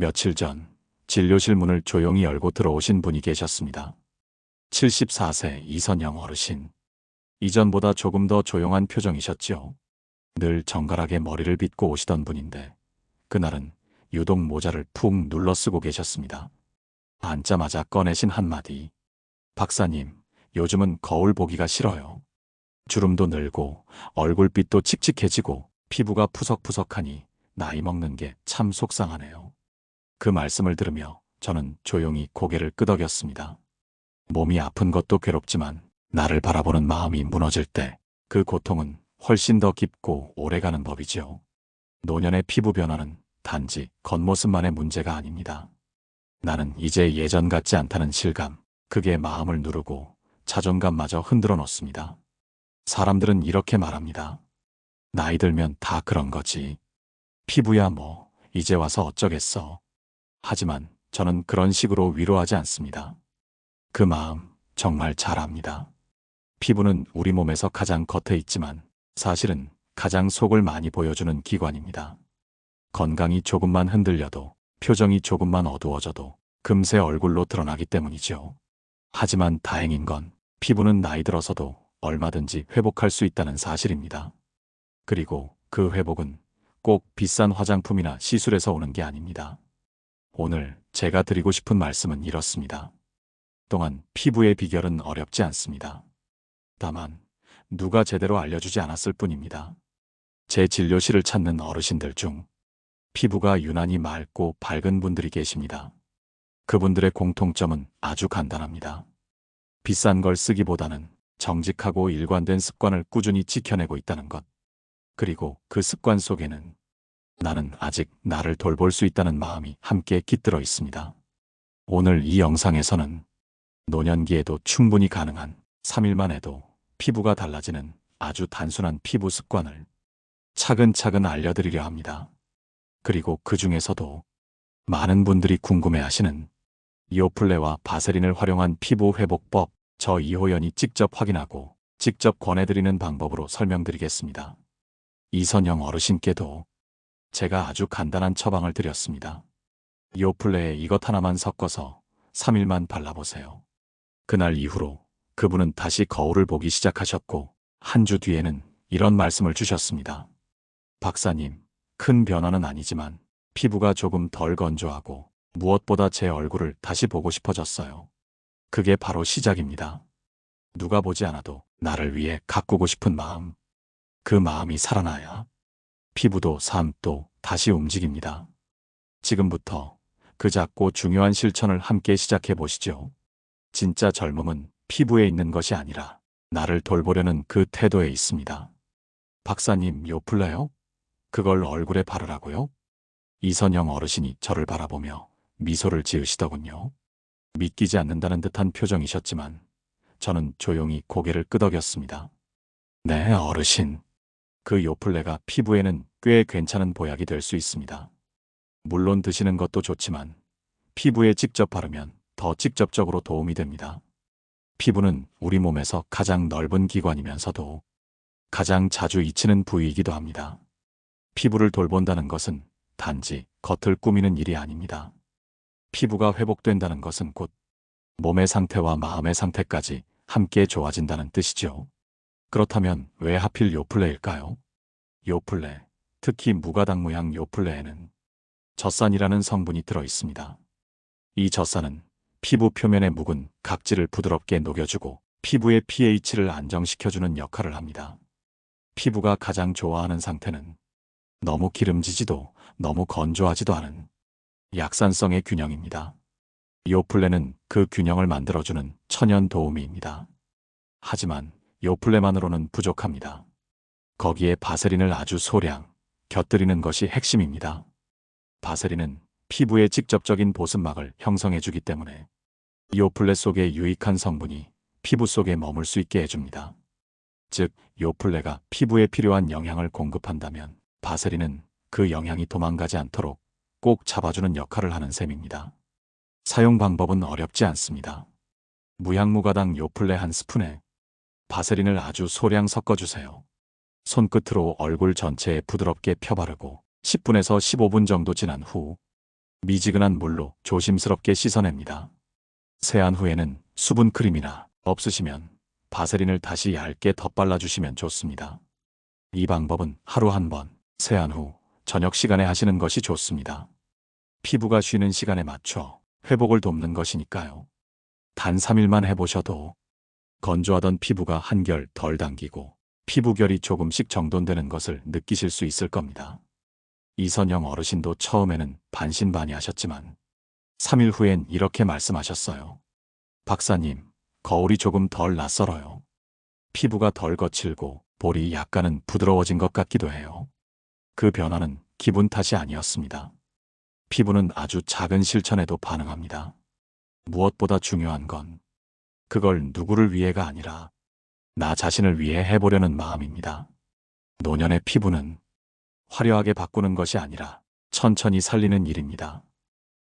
며칠 전 진료실 문을 조용히 열고 들어오신 분이 계셨습니다. 74세 이선영 어르신. 이전보다 조금 더 조용한 표정이셨죠. 늘 정갈하게 머리를 빗고 오시던 분인데 그날은 유독 모자를 푹 눌러 쓰고 계셨습니다. 앉자마자 꺼내신 한마디. 박사님, 요즘은 거울 보기가 싫어요. 주름도 늘고 얼굴빛도 칙칙해지고 피부가 푸석푸석하니 나이 먹는 게 참 속상하네요. 그 말씀을 들으며 저는 조용히 고개를 끄덕였습니다. 몸이 아픈 것도 괴롭지만 나를 바라보는 마음이 무너질 때 그 고통은 훨씬 더 깊고 오래가는 법이지요. 노년의 피부 변화는 단지 겉모습만의 문제가 아닙니다. 나는 이제 예전 같지 않다는 실감, 그게 마음을 누르고 자존감마저 흔들어 놓습니다. 사람들은 이렇게 말합니다. 나이 들면 다 그런 거지. 피부야 뭐, 이제 와서 어쩌겠어. 하지만 저는 그런 식으로 위로하지 않습니다. 그 마음 정말 잘 압니다. 피부는 우리 몸에서 가장 겉에 있지만 사실은 가장 속을 많이 보여주는 기관입니다. 건강이 조금만 흔들려도 표정이 조금만 어두워져도 금세 얼굴로 드러나기 때문이죠. 하지만 다행인 건 피부는 나이 들어서도 얼마든지 회복할 수 있다는 사실입니다. 그리고 그 회복은 꼭 비싼 화장품이나 시술에서 오는 게 아닙니다. 오늘 제가 드리고 싶은 말씀은 이렇습니다. 또한 피부의 비결은 어렵지 않습니다. 다만 누가 제대로 알려주지 않았을 뿐입니다. 제 진료실을 찾는 어르신들 중 피부가 유난히 맑고 밝은 분들이 계십니다. 그분들의 공통점은 아주 간단합니다. 비싼 걸 쓰기보다는 정직하고 일관된 습관을 꾸준히 지켜내고 있다는 것. 그리고 그 습관 속에는 나는 아직 나를 돌볼 수 있다는 마음이 함께 깃들어 있습니다. 오늘 이 영상에서는 노년기에도 충분히 가능한 3일만 해도 피부가 달라지는 아주 단순한 피부 습관을 차근차근 알려드리려 합니다. 그리고 그 중에서도 많은 분들이 궁금해 하시는 이오플레와 바세린을 활용한 피부 회복법 저 이호연이 직접 확인하고 직접 권해드리는 방법으로 설명드리겠습니다. 이선영 어르신께도 제가 아주 간단한 처방을 드렸습니다. 이오플레에 이것 하나만 섞어서 3일만 발라보세요. 그날 이후로 그분은 다시 거울을 보기 시작하셨고 한 주 뒤에는 이런 말씀을 주셨습니다. 박사님, 큰 변화는 아니지만 피부가 조금 덜 건조하고 무엇보다 제 얼굴을 다시 보고 싶어졌어요. 그게 바로 시작입니다. 누가 보지 않아도 나를 위해 가꾸고 싶은 마음. 그 마음이 살아나야 피부도 삶도 다시 움직입니다. 지금부터 그 작고 중요한 실천을 함께 시작해 보시죠. 진짜 젊음은 피부에 있는 것이 아니라 나를 돌보려는 그 태도에 있습니다. 박사님, 요플레요? 그걸 얼굴에 바르라고요? 이선영 어르신이 저를 바라보며 미소를 지으시더군요. 믿기지 않는다는 듯한 표정이셨지만 저는 조용히 고개를 끄덕였습니다. 네, 어르신. 그 요플레가 피부에는 꽤 괜찮은 보약이 될 수 있습니다. 물론 드시는 것도 좋지만 피부에 직접 바르면 더 직접적으로 도움이 됩니다. 피부는 우리 몸에서 가장 넓은 기관이면서도 가장 자주 잊히는 부위이기도 합니다. 피부를 돌본다는 것은 단지 겉을 꾸미는 일이 아닙니다. 피부가 회복된다는 것은 곧 몸의 상태와 마음의 상태까지 함께 좋아진다는 뜻이죠. 그렇다면 왜 하필 요플레일까요? 요플레, 특히 무가당 모양 요플레에는 젖산이라는 성분이 들어 있습니다. 이 젖산은 피부 표면의 묵은 각질을 부드럽게 녹여주고 피부의 pH를 안정시켜주는 역할을 합니다. 피부가 가장 좋아하는 상태는 너무 기름지지도 너무 건조하지도 않은 약산성의 균형입니다. 요플레는 그 균형을 만들어주는 천연 도우미입니다. 하지만 요플레만으로는 부족합니다. 거기에 바세린을 아주 소량 곁들이는 것이 핵심입니다. 바세린은 피부의 직접적인 보습막을 형성해주기 때문에 요플레 속의 유익한 성분이 피부 속에 머물 수 있게 해줍니다. 즉, 요플레가 피부에 필요한 영양을 공급한다면 바세린은 그 영양이 도망가지 않도록 꼭 잡아주는 역할을 하는 셈입니다. 사용 방법은 어렵지 않습니다. 무향무가당 요플레 한 스푼에 바세린을 아주 소량 섞어주세요. 손끝으로 얼굴 전체에 부드럽게 펴바르고 10분에서 15분 정도 지난 후 미지근한 물로 조심스럽게 씻어냅니다. 세안 후에는 수분 크림이나 없으시면 바세린을 다시 얇게 덧발라 주시면 좋습니다. 이 방법은 하루 한 번, 세안 후 저녁 시간에 하시는 것이 좋습니다. 피부가 쉬는 시간에 맞춰 회복을 돕는 것이니까요. 단 3일만 해보셔도 건조하던 피부가 한결 덜 당기고 피부결이 조금씩 정돈되는 것을 느끼실 수 있을 겁니다. 이선영 어르신도 처음에는 반신반의하셨지만 3일 후엔 이렇게 말씀하셨어요. 박사님, 거울이 조금 덜 낯설어요. 피부가 덜 거칠고 볼이 약간은 부드러워진 것 같기도 해요. 그 변화는 기분 탓이 아니었습니다. 피부는 아주 작은 실천에도 반응합니다. 무엇보다 중요한 건 그걸 누구를 위해가 아니라 나 자신을 위해 해보려는 마음입니다. 노년의 피부는 화려하게 바꾸는 것이 아니라 천천히 살리는 일입니다.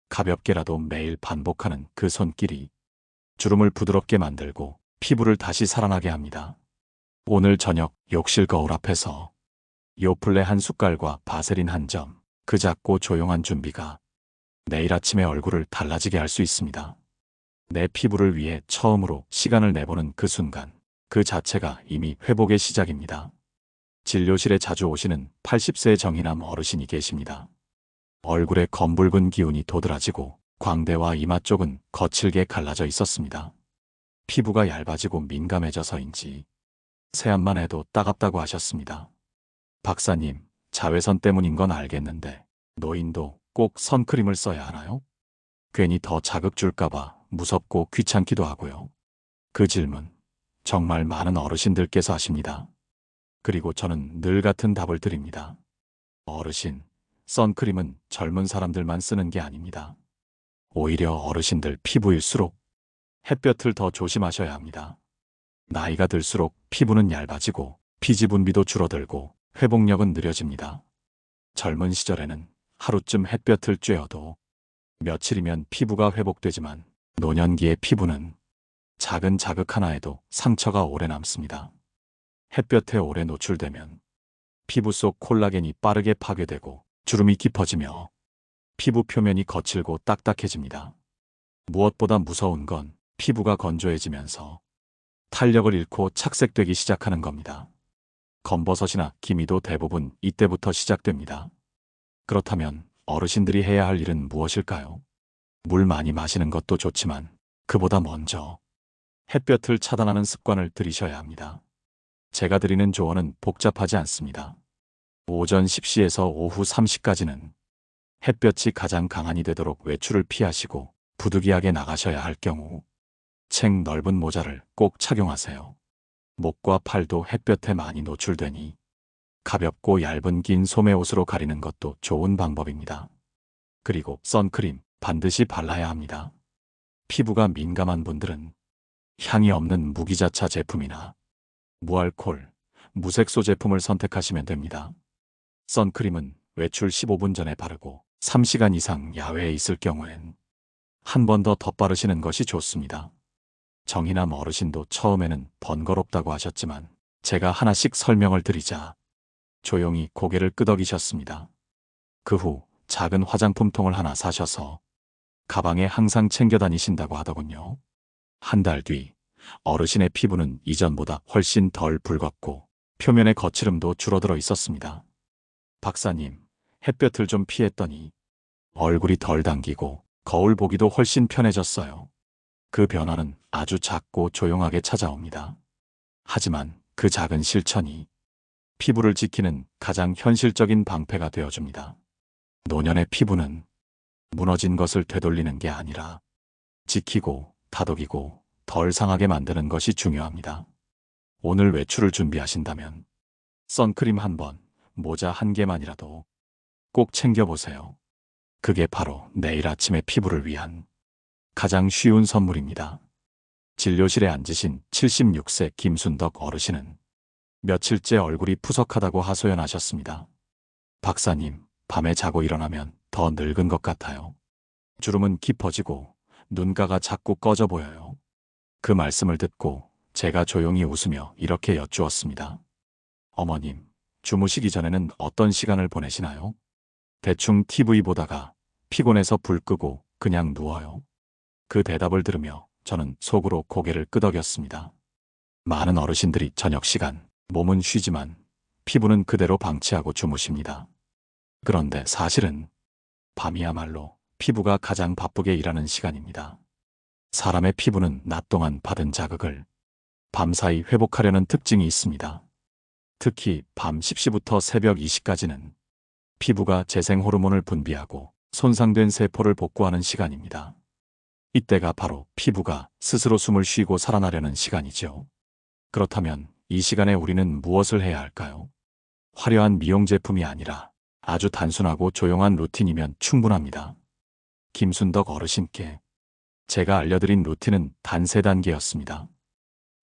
가볍게라도 매일 반복하는 그 손길이 주름을 부드럽게 만들고 피부를 다시 살아나게 합니다. 오늘 저녁 욕실 거울 앞에서 요플레 한 숟갈과 바세린 한 점, 그 작고 조용한 준비가 내일 아침에 얼굴을 달라지게 할 수 있습니다. 내 피부를 위해 처음으로 시간을 내보는 그 순간, 그 자체가 이미 회복의 시작입니다. 진료실에 자주 오시는 80세 정의남 어르신이 계십니다. 얼굴에 검붉은 기운이 도드라지고 광대와 이마 쪽은 거칠게 갈라져 있었습니다. 피부가 얇아지고 민감해져서인지 세안만 해도 따갑다고 하셨습니다. 박사님, 자외선 때문인 건 알겠는데 노인도 꼭 선크림을 써야 하나요? 괜히 더 자극 줄까봐 무섭고 귀찮기도 하고요. 그 질문 정말 많은 어르신들께서 하십니다. 그리고 저는 늘 같은 답을 드립니다. 어르신, 선크림은 젊은 사람들만 쓰는 게 아닙니다. 오히려 어르신들 피부일수록 햇볕을 더 조심하셔야 합니다. 나이가 들수록 피부는 얇아지고 피지 분비도 줄어들고 회복력은 느려집니다. 젊은 시절에는 하루쯤 햇볕을 쬐어도 며칠이면 피부가 회복되지만 노년기의 피부는 작은 자극 하나에도 상처가 오래 남습니다. 햇볕에 오래 노출되면 피부 속 콜라겐이 빠르게 파괴되고 주름이 깊어지며 피부 표면이 거칠고 딱딱해집니다. 무엇보다 무서운 건 피부가 건조해지면서 탄력을 잃고 착색되기 시작하는 겁니다. 검버섯이나 기미도 대부분 이때부터 시작됩니다. 그렇다면 어르신들이 해야 할 일은 무엇일까요? 물 많이 마시는 것도 좋지만 그보다 먼저 햇볕을 차단하는 습관을 들이셔야 합니다. 제가 드리는 조언은 복잡하지 않습니다. 오전 10시에서 오후 3시까지는 햇볕이 가장 강한이 되도록 외출을 피하시고 부득이하게 나가셔야 할 경우 책 넓은 모자를 꼭 착용하세요. 목과 팔도 햇볕에 많이 노출되니 가볍고 얇은 긴 소매 옷으로 가리는 것도 좋은 방법입니다. 그리고 선크림 반드시 발라야 합니다. 피부가 민감한 분들은 향이 없는 무기자차 제품이나 무알콜, 무색소 제품을 선택하시면 됩니다. 선크림은 외출 15분 전에 바르고 3시간 이상 야외에 있을 경우엔 한 번 더 덧바르시는 것이 좋습니다. 정희남 어르신도 처음에는 번거롭다고 하셨지만 제가 하나씩 설명을 드리자 조용히 고개를 끄덕이셨습니다. 그 후 작은 화장품통을 하나 사셔서 가방에 항상 챙겨 다니신다고 하더군요. 한 달 뒤 어르신의 피부는 이전보다 훨씬 덜 붉었고 표면의 거칠음도 줄어들어 있었습니다. 박사님, 햇볕을 좀 피했더니 얼굴이 덜 당기고 거울 보기도 훨씬 편해졌어요. 그 변화는 아주 작고 조용하게 찾아옵니다. 하지만 그 작은 실천이 피부를 지키는 가장 현실적인 방패가 되어줍니다. 노년의 피부는 무너진 것을 되돌리는 게 아니라 지키고 다독이고 덜 상하게 만드는 것이 중요합니다. 오늘 외출을 준비하신다면 선크림 한 번, 모자 한 개만이라도 꼭 챙겨보세요. 그게 바로 내일 아침의 피부를 위한 가장 쉬운 선물입니다. 진료실에 앉으신 76세 김순덕 어르신은 며칠째 얼굴이 푸석하다고 하소연하셨습니다. 박사님, 밤에 자고 일어나면 더 늙은 것 같아요. 주름은 깊어지고 눈가가 자꾸 꺼져 보여요. 그 말씀을 듣고 제가 조용히 웃으며 이렇게 여쭈었습니다. 어머님, 주무시기 전에는 어떤 시간을 보내시나요? 대충 TV 보다가 피곤해서 불 끄고 그냥 누워요. 그 대답을 들으며 저는 속으로 고개를 끄덕였습니다. 많은 어르신들이 저녁 시간 몸은 쉬지만 피부는 그대로 방치하고 주무십니다. 그런데 사실은 밤이야말로 피부가 가장 바쁘게 일하는 시간입니다. 사람의 피부는 낮 동안 받은 자극을 밤사이 회복하려는 특징이 있습니다. 특히 밤 10시부터 새벽 2시까지는 피부가 재생 호르몬을 분비하고 손상된 세포를 복구하는 시간입니다. 이때가 바로 피부가 스스로 숨을 쉬고 살아나려는 시간이죠. 그렇다면 이 시간에 우리는 무엇을 해야 할까요? 화려한 미용 제품이 아니라 아주 단순하고 조용한 루틴이면 충분합니다. 김순덕 어르신께 제가 알려드린 루틴은 단 세 단계였습니다.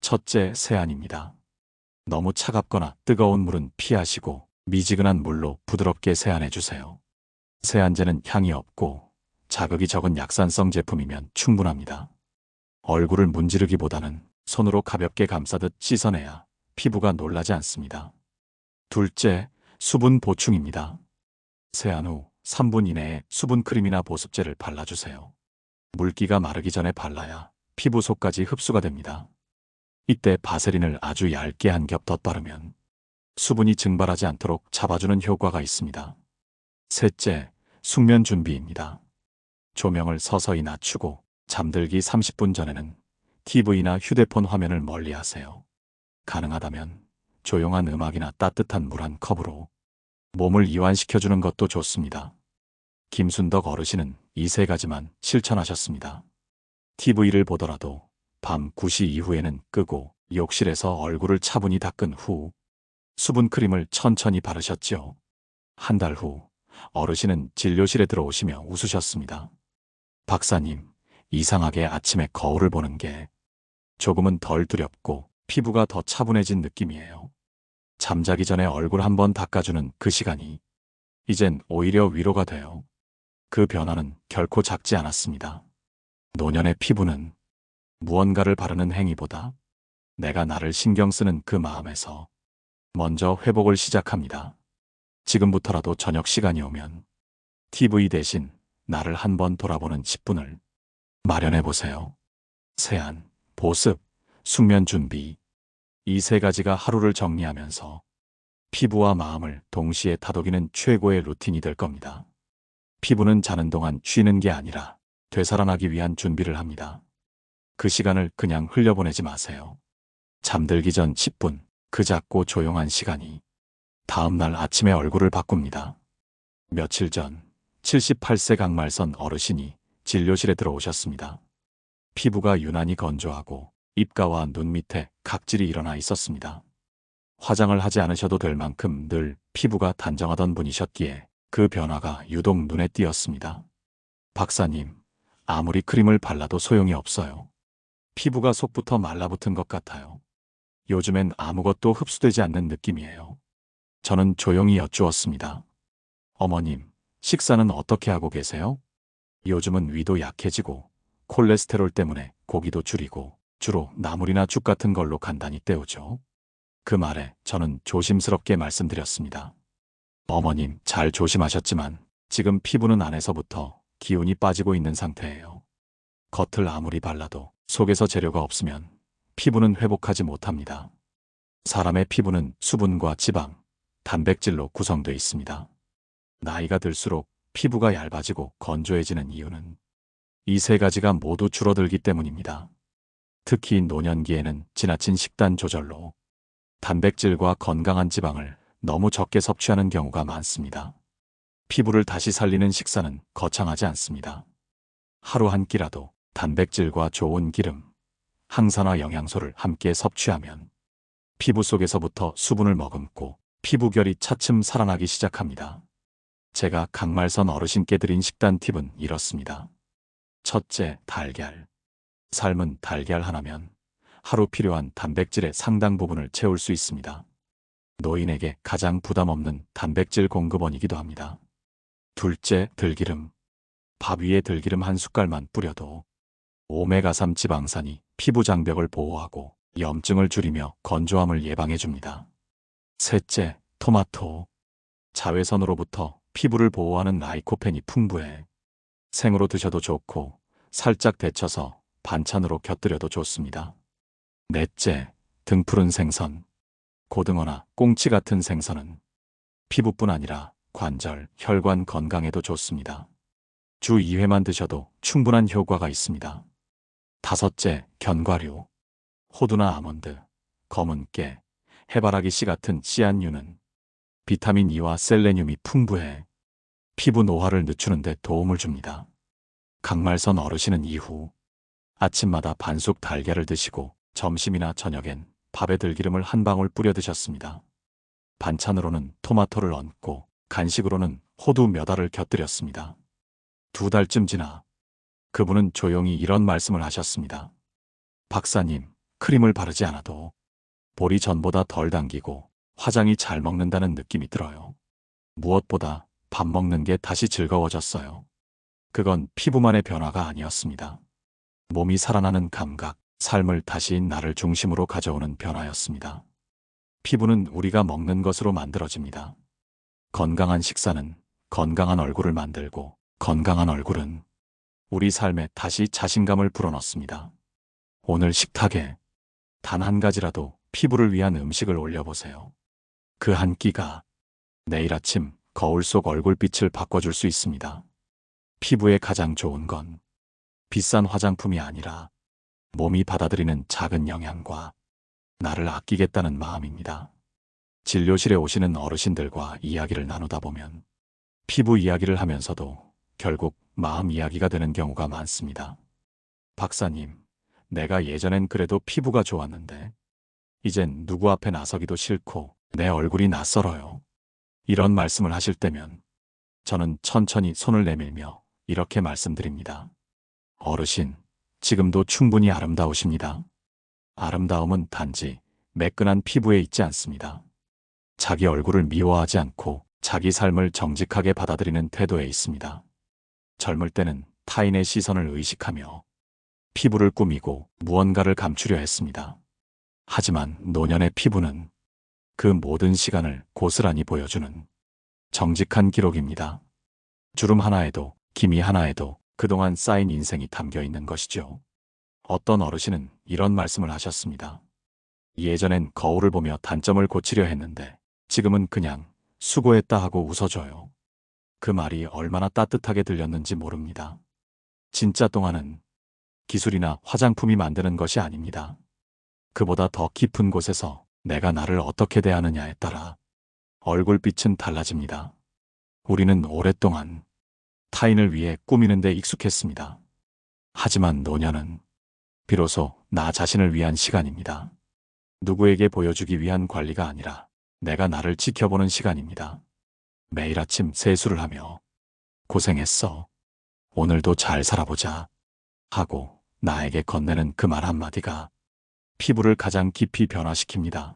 첫째, 세안입니다. 너무 차갑거나 뜨거운 물은 피하시고 미지근한 물로 부드럽게 세안해 주세요. 세안제는 향이 없고 자극이 적은 약산성 제품이면 충분합니다. 얼굴을 문지르기보다는 손으로 가볍게 감싸듯 씻어내야 피부가 놀라지 않습니다. 둘째, 수분 보충입니다. 세안 후 3분 이내에 수분 크림이나 보습제를 발라주세요. 물기가 마르기 전에 발라야 피부 속까지 흡수가 됩니다. 이때 바세린을 아주 얇게 한겹 덧바르면 수분이 증발하지 않도록 잡아주는 효과가 있습니다. 셋째, 숙면 준비입니다. 조명을 서서히 낮추고 잠들기 30분 전에는 TV나 휴대폰 화면을 멀리 하세요. 가능하다면 조용한 음악이나 따뜻한 물 한 컵으로 몸을 이완시켜주는 것도 좋습니다. 김순덕 어르신은 이 세 가지만 실천하셨습니다. TV를 보더라도 밤 9시 이후에는 끄고 욕실에서 얼굴을 차분히 닦은 후 수분 크림을 천천히 바르셨지요. 한 달 후 어르신은 진료실에 들어오시며 웃으셨습니다. 박사님, 이상하게 아침에 거울을 보는 게 조금은 덜 두렵고 피부가 더 차분해진 느낌이에요. 잠자기 전에 얼굴 한번 닦아주는 그 시간이 이젠 오히려 위로가 돼요. 그 변화는 결코 작지 않았습니다. 노년의 피부는 무언가를 바르는 행위보다 내가 나를 신경 쓰는 그 마음에서 먼저 회복을 시작합니다. 지금부터라도 저녁 시간이 오면 TV 대신 나를 한번 돌아보는 10분을 마련해 보세요. 세안, 보습, 숙면 준비. 이 세 가지가 하루를 정리하면서 피부와 마음을 동시에 다독이는 최고의 루틴이 될 겁니다. 피부는 자는 동안 쉬는 게 아니라 되살아나기 위한 준비를 합니다. 그 시간을 그냥 흘려보내지 마세요. 잠들기 전 10분, 그 작고 조용한 시간이 다음날 아침에 얼굴을 바꿉니다. 며칠 전 78세 강말선 어르신이 진료실에 들어오셨습니다. 피부가 유난히 건조하고 입가와 눈 밑에 각질이 일어나 있었습니다. 화장을 하지 않으셔도 될 만큼 늘 피부가 단정하던 분이셨기에 그 변화가 유독 눈에 띄었습니다. 박사님, 아무리 크림을 발라도 소용이 없어요. 피부가 속부터 말라붙은 것 같아요. 요즘엔 아무것도 흡수되지 않는 느낌이에요. 저는 조용히 여쭈었습니다. 어머님, 식사는 어떻게 하고 계세요? 요즘은 위도 약해지고 콜레스테롤 때문에 고기도 줄이고 주로 나물이나 죽 같은 걸로 간단히 때우죠. 그 말에 저는 조심스럽게 말씀드렸습니다. 어머님 잘 조심하셨지만 지금 피부는 안에서부터 기운이 빠지고 있는 상태예요. 겉을 아무리 발라도 속에서 재료가 없으면 피부는 회복하지 못합니다. 사람의 피부는 수분과 지방, 단백질로 구성되어 있습니다. 나이가 들수록 피부가 얇아지고 건조해지는 이유는 이 세 가지가 모두 줄어들기 때문입니다. 특히 노년기에는 지나친 식단 조절로 단백질과 건강한 지방을 너무 적게 섭취하는 경우가 많습니다. 피부를 다시 살리는 식사는 거창하지 않습니다. 하루 한 끼라도 단백질과 좋은 기름, 항산화 영양소를 함께 섭취하면 피부 속에서부터 수분을 머금고 피부결이 차츰 살아나기 시작합니다. 제가 강말선 어르신께 드린 식단 팁은 이렇습니다. 첫째, 달걀. 삶은 달걀 하나면 하루 필요한 단백질의 상당 부분을 채울 수 있습니다. 노인에게 가장 부담 없는 단백질 공급원이기도 합니다. 둘째, 들기름. 밥 위에 들기름 한 숟갈만 뿌려도 오메가3 지방산이 피부 장벽을 보호하고 염증을 줄이며 건조함을 예방해 줍니다. 셋째, 토마토. 자외선으로부터 피부를 보호하는 라이코펜이 풍부해 생으로 드셔도 좋고 살짝 데쳐서 반찬으로 곁들여도 좋습니다. 넷째, 등푸른 생선. 고등어나 꽁치 같은 생선은 피부뿐 아니라 관절, 혈관 건강에도 좋습니다. 주 2회만 드셔도 충분한 효과가 있습니다. 다섯째, 견과류. 호두나 아몬드, 검은 깨, 해바라기 씨 같은 씨앗류는 비타민 E와 셀레늄이 풍부해 피부 노화를 늦추는 데 도움을 줍니다. 강말선 어르신은 이후 아침마다 반숙 달걀을 드시고 점심이나 저녁엔 밥에 들기름을 한 방울 뿌려 드셨습니다. 반찬으로는 토마토를 얹고 간식으로는 호두 몇 알을 곁들였습니다. 두 달쯤 지나 그분은 조용히 이런 말씀을 하셨습니다. 박사님, 크림을 바르지 않아도 볼이 전보다 덜 당기고 화장이 잘 먹는다는 느낌이 들어요. 무엇보다 밥 먹는 게 다시 즐거워졌어요. 그건 피부만의 변화가 아니었습니다. 몸이 살아나는 감각, 삶을 다시 나를 중심으로 가져오는 변화였습니다. 피부는 우리가 먹는 것으로 만들어집니다. 건강한 식사는 건강한 얼굴을 만들고 건강한 얼굴은 우리 삶에 다시 자신감을 불어넣습니다. 오늘 식탁에 단 한 가지라도 피부를 위한 음식을 올려보세요. 그 한 끼가 내일 아침 거울 속 얼굴빛을 바꿔줄 수 있습니다. 피부에 가장 좋은 건 비싼 화장품이 아니라 몸이 받아들이는 작은 영양과 나를 아끼겠다는 마음입니다. 진료실에 오시는 어르신들과 이야기를 나누다 보면 피부 이야기를 하면서도 결국 마음 이야기가 되는 경우가 많습니다. 박사님, 내가 예전엔 그래도 피부가 좋았는데 이젠 누구 앞에 나서기도 싫고 내 얼굴이 낯설어요. 이런 말씀을 하실 때면 저는 천천히 손을 내밀며 이렇게 말씀드립니다. 어르신, 지금도 충분히 아름다우십니다. 아름다움은 단지 매끈한 피부에 있지 않습니다. 자기 얼굴을 미워하지 않고 자기 삶을 정직하게 받아들이는 태도에 있습니다. 젊을 때는 타인의 시선을 의식하며 피부를 꾸미고 무언가를 감추려 했습니다. 하지만 노년의 피부는 그 모든 시간을 고스란히 보여주는 정직한 기록입니다. 주름 하나에도 기미 하나에도 그동안 쌓인 인생이 담겨 있는 것이죠. 어떤 어르신은 이런 말씀을 하셨습니다. 예전엔 거울을 보며 단점을 고치려 했는데 지금은 그냥 수고했다 하고 웃어줘요. 그 말이 얼마나 따뜻하게 들렸는지 모릅니다. 진짜 동안은 기술이나 화장품이 만드는 것이 아닙니다. 그보다 더 깊은 곳에서 내가 나를 어떻게 대하느냐에 따라 얼굴빛은 달라집니다. 우리는 오랫동안 타인을 위해 꾸미는 데 익숙했습니다. 하지만 노년은 비로소 나 자신을 위한 시간입니다. 누구에게 보여주기 위한 관리가 아니라 내가 나를 지켜보는 시간입니다. 매일 아침 세수를 하며 고생했어. 오늘도 잘 살아보자. 하고 나에게 건네는 그 말 한마디가 피부를 가장 깊이 변화시킵니다.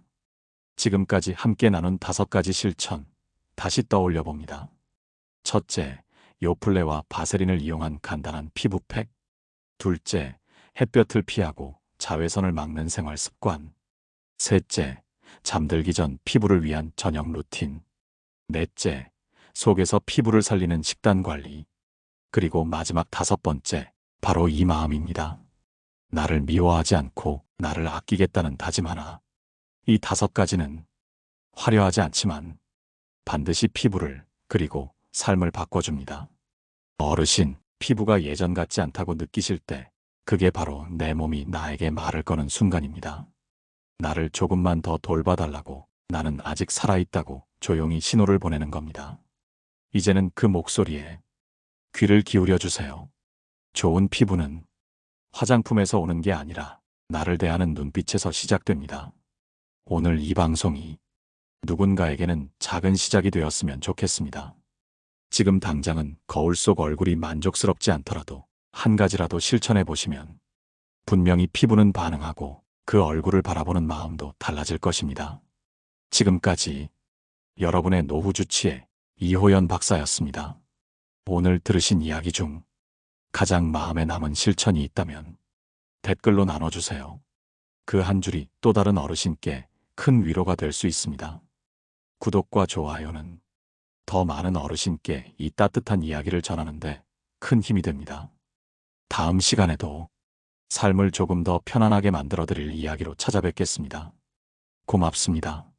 지금까지 함께 나눈 다섯 가지 실천 다시 떠올려 봅니다. 첫째, 요플레와 바세린을 이용한 간단한 피부팩. 둘째, 햇볕을 피하고 자외선을 막는 생활 습관. 셋째, 잠들기 전 피부를 위한 저녁 루틴. 넷째, 속에서 피부를 살리는 식단 관리. 그리고 마지막 다섯 번째, 바로 이 마음입니다. 나를 미워하지 않고 나를 아끼겠다는 다짐 하나. 이 다섯 가지는 화려하지 않지만 반드시 피부를 그리고 삶을 바꿔줍니다. 어르신, 피부가 예전 같지 않다고 느끼실 때 그게 바로 내 몸이 나에게 말을 거는 순간입니다. 나를 조금만 더 돌봐달라고 나는 아직 살아있다고 조용히 신호를 보내는 겁니다. 이제는 그 목소리에 귀를 기울여 주세요. 좋은 피부는 화장품에서 오는 게 아니라 나를 대하는 눈빛에서 시작됩니다. 오늘 이 방송이 누군가에게는 작은 시작이 되었으면 좋겠습니다. 지금 당장은 거울 속 얼굴이 만족스럽지 않더라도 한 가지라도 실천해 보시면 분명히 피부는 반응하고 그 얼굴을 바라보는 마음도 달라질 것입니다. 지금까지 여러분의 노후 주치의 이호연 박사였습니다. 오늘 들으신 이야기 중 가장 마음에 남은 실천이 있다면 댓글로 나눠주세요. 그 한 줄이 또 다른 어르신께 큰 위로가 될 수 있습니다. 구독과 좋아요는 더 많은 어르신께 이 따뜻한 이야기를 전하는데 큰 힘이 됩니다. 다음 시간에도 삶을 조금 더 편안하게 만들어 드릴 이야기로 찾아뵙겠습니다. 고맙습니다.